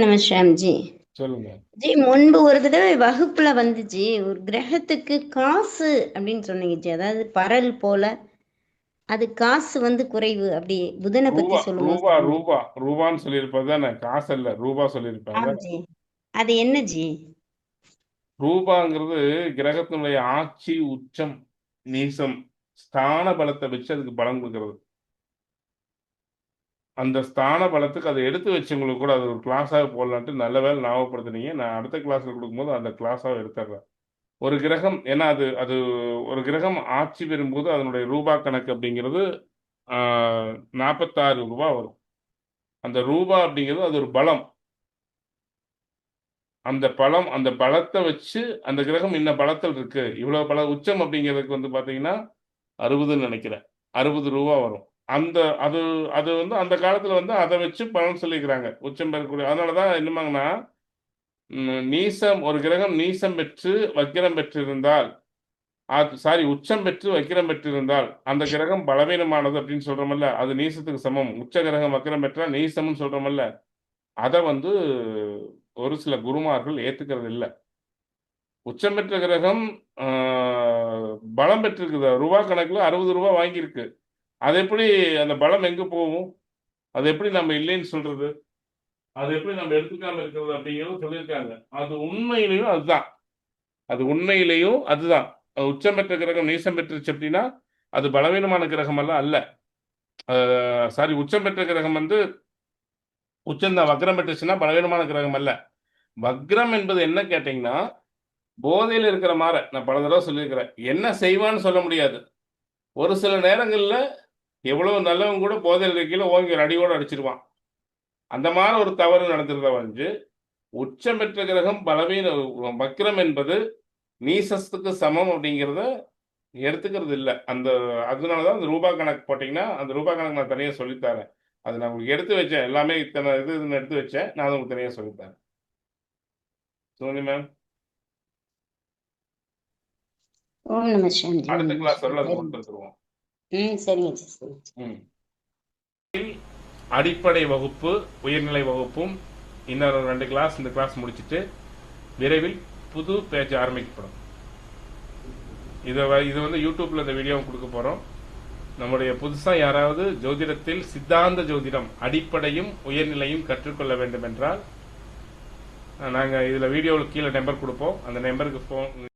ஷாம்ஜி சொல்லுங்க. ஜி முன்பு ஒரு தடவை வகுப்புல வந்துச்சு ஒரு கிரகத்துக்கு காசு அப்படின்னு சொன்னீங்க ஜி. அதாவது பரல் போல அது காசு வந்து குறைவு. அப்படி புதனை பத்தி சொல்லுங்க. ரூபா ரூபா. ரூபான்னு சொல்லியிருப்பது தானே? காசு இல்ல ரூபா சொல்லியிருப்பாங்க. ஜி. அது என்ன ஜி? ரூபாங்கிறது கிரகத்தினுடைய ஆட்சி உச்சம் நீசம் ஸ்தான பலத்தை வச்சு அதுக்கு பலம் கொடுக்கறது. அந்த ஸ்தான பலத்துக்கு அதை எடுத்து வச்சவங்களுக்கு கூட அது ஒரு கிளாஸாக போடலான்ட்டு நல்ல வேலை ஞாபகப்படுத்துனீங்க. நான் அடுத்த கிளாஸில் கொடுக்கும்போது அந்த கிளாஸாக எடுத்துடுறேன் ஒரு கிரகம் ஏன்னா அது அது ஒரு கிரகம் ஆட்சி பெறும்போது அதனுடைய ரூபா கணக்கு அப்படிங்கிறது நாற்பத்தாறு ரூபா வரும். அந்த ரூபா அப்படிங்கிறது அது ஒரு பலம். அந்த பலம் அந்த பலத்தை வச்சு அந்த கிரகம் இன்ன பலத்தில் இருக்கு. இவ்வளோ பல உச்சம் அப்படிங்கிறதுக்கு வந்து பார்த்தீங்கன்னா அறுபதுன்னு நினைக்கிறேன். அறுபது ரூபா வரும். அந்த அது அது வந்து அந்த காலத்துல வந்து அதை வச்சு பலன் சொல்லிக்கிறாங்க. உச்சம் பெறக்கூடிய அதனாலதான் என்னமாங்கன்னா நீசம் ஒரு கிரகம் நீசம் பெற்று வக்கிரம் பெற்றிருந்தால் அது சாரி உச்சம் பெற்று வக்கிரம் பெற்றிருந்தால் அந்த கிரகம் பலவீனமானது அப்படின்னு சொல்றோமல்ல அது நீசத்துக்கு சமம். உச்ச கிரகம் வக்கிரம் பெற்றால் நீசம்னு சொல்றோமல்ல அதை வந்து ஒரு சில குருமார்கள் ஏத்துக்கிறது இல்லை. உச்சம் பெற்ற கிரகம் பலம் பெற்றிருக்குது. ரூபா கணக்கில் அறுபது ரூபா வாங்கியிருக்கு. அது எப்படி அந்த பலம் எங்க போகும்? அது எப்படி நம்ம இல்லைன்னு சொல்றது? அது எப்படி நம்ம எடுத்துக்காம இருக்கிறது அப்படிங்கிறது சொல்லியிருக்காங்க. அது உண்மையிலையும் அதுதான். அது உண்மையிலையும் அதுதான். உச்சம் பெற்ற கிரகம் நீசம் பெற்றுச்சு அப்படின்னா அது பலவீனமான கிரகம் எல்லாம் அல்ல சாரி உச்சம் பெற்ற கிரகம் வந்து உச்சந்தான் வக்ரம் பெற்றுச்சுன்னா பலவீனமான கிரகம் அல்ல வக்ரம் என்பது என்ன கேட்டீங்கன்னா போதையில் இருக்கிற மாற. நான் பல தடவை சொல்லியிருக்கிறேன். என்ன செய்வான்னு சொல்ல முடியாது. ஒரு சில நேரங்களில் எவ்வளவு நல்லவன் கூட போதையில் இருக்கையில ஓங்கி ஒரு அடியோடு அடிச்சிருவான். அந்த மாதிரி ஒரு தவறு நடந்துருத வந்து உச்சம் பெற்ற கிரகம் பலவீன வக்ரம் என்பது நீசத்துக்கு சமம் அப்படிங்கிறத எடுத்துக்கிறது இல்லை. அந்த அதனாலதான் அந்த ரூபா கணக்கு போட்டிங்கன்னா அந்த ரூபா கணக்கு நான் தனியாக சொல்லித்தரேன். அது நான் உங்களுக்கு எடுத்து வச்சேன். எல்லாமே இத்தனை இது இதுன்னு எடுத்து வச்சேன். நான் உங்களுக்கு தனியாக சொல்லித்தரேன். சோனி மேம் அடுத்த கிளாஸ் வந்துருவோம். ம் சரிங்க சரிங்க அடிப்படை வகுப்பு உயர்நிலை வகுப்பும் இன்னொரு ரெண்டு கிளாஸ் இந்த கிளாஸ் முடிச்சிட்டு விரைவில் புது பேஜ் ஆரம்பிக்கப்படும். இதை இது வந்து யூடியூப்ல இந்த வீடியோவும் கொடுக்க போறோம். நம்முடைய புதுசா யாராவது ஜோதிடத்தில் சித்தாந்த ஜோதிடம் அடிப்படையும் உயர்நிலையும் கற்றுக்கொள்ள வேண்டும் என்றால் நாங்கள் இதில் வீடியோவில் கீழே நம்பர் கொடுப்போம். அந்த நம்பருக்கு ஃபோன்